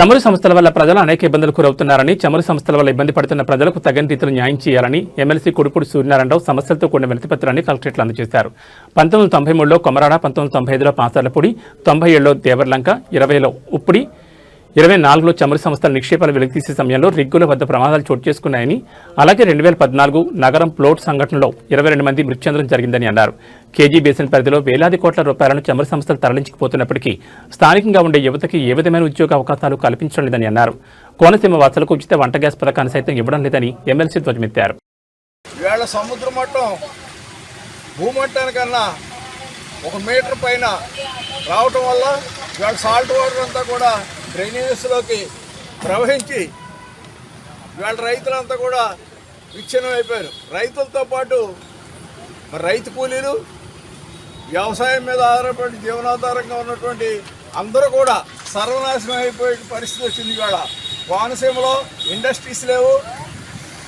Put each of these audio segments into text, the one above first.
చమురు సంస్థల వల్ల ప్రజలు అనేక ఇబ్బందులు గురవుతున్నారని చమురు సంస్థల వల్ల ఇబ్బంది పడుతున్న ప్రజలకు తగిన రీతిలో న్యాయం చేయాలని ఎమ్మెల్సీ కుడుపుడు సూర్యనారాయణరావు సమస్యలతో కూడిన వినతిపత్రాన్ని కలెక్టరేట్లు అందజేశారు. పంతొమ్మిది వందల తొంభై మూడులో కొమరాడ పంతొమ్మిది వందల తొంభై ఐదులో పాసాలపూడి తొంభై ఏడులో దేవర్లంక ఇరవైలో ఉప్పుడి ఇరవై నాలుగులో చమురు సంస్థల నిక్షేపాలు వెలికితీసే సమయంలో రిగ్గుల వద్ద ప్రమాదాలు చోటు చేసుకున్నాయని అలాగే రెండు వేల పద్నాలుగు నగరం ప్లోట్ సంఘటనలో ఇరవై రెండు మంది మృతి చెందడం జరిగిందని అన్నారు. కేజీ బేసిన్ పరిధిలో వేలాది కోట్ల రూపాయలను చమురు సంస్థలు తరలించకపోతున్నప్పటికీ స్థానికంగా ఉండే యువతకి ఏ విధమైన ఉద్యోగ అవకాశాలు కల్పించడం లేదని అన్నారు. కోనసీమ వాసులకు ఉచిత వంట గ్యాస్ పథకాన్ని సైతం ఇవ్వడం లేదని ఎమ్మెల్సీ ధ్వజమెత్తారు. సముద్ర మట్టం భూమట్టానికన్నా ఒక మీటర్ పైన రావటం వల్ల ఇవాళ సాల్ట్ వాటర్ అంతా కూడా డ్రైనేజెస్లోకి ప్రవహించి ఇవాళ రైతులంతా కూడా విచ్ఛిన్నం అయిపోయారు రైతులతో పాటు మరి రైతు కూలీలు వ్యవసాయం మీద ఆధారపడి జీవనాధారంగా ఉన్నటువంటి అందరూ కూడా సర్వనాశనం అయిపోయే పరిస్థితి వచ్చింది ఇవాళ. కోనసీమలో ఇండస్ట్రీస్ లేవు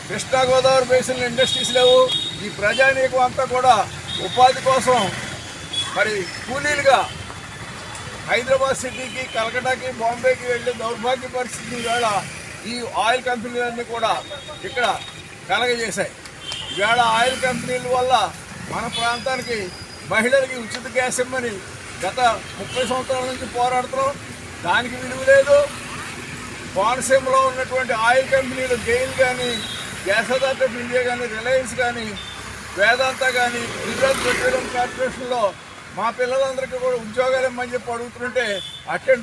కృష్ణా గోదావరి బేసిన్ ఇండస్ట్రీస్ లేవు. ఈ ప్రజానీకం అంతా కూడా ఉపాధి కోసం మరి కూలీలుగా హైదరాబాద్ సిటీకి కలకటాకి బాంబేకి వెళ్ళే దౌర్భాగ్య పరిస్థితి ఈవేళ ఈ ఆయిల్ కంపెనీలన్నీ కూడా ఇక్కడ కలగజేశాయి. ఈవేళ ఆయిల్ కంపెనీల వల్ల మన ప్రాంతానికి మహిళలకి ఉచిత గ్యాస్ ఇమ్మని గత ముప్పై సంవత్సరాల నుంచి పోరాడుతున్నాం. దానికి విలువ లేదు. కోనసీమలో ఉన్నటువంటి ఆయిల్ కంపెనీలు గెయిల్ కానీ గ్యాస్ అథారిటీ ఆఫ్ ఇండియా కానీ రిలయన్స్ కానీ వేదాంత కానీ గుజరాత్ పెట్రోలియం కార్పొరేషన్లో మా పిల్లలందరికీ కూడా ఉద్యోగాలు ఇమ్మని చెప్పి అడుగుతుంటే అటెండ్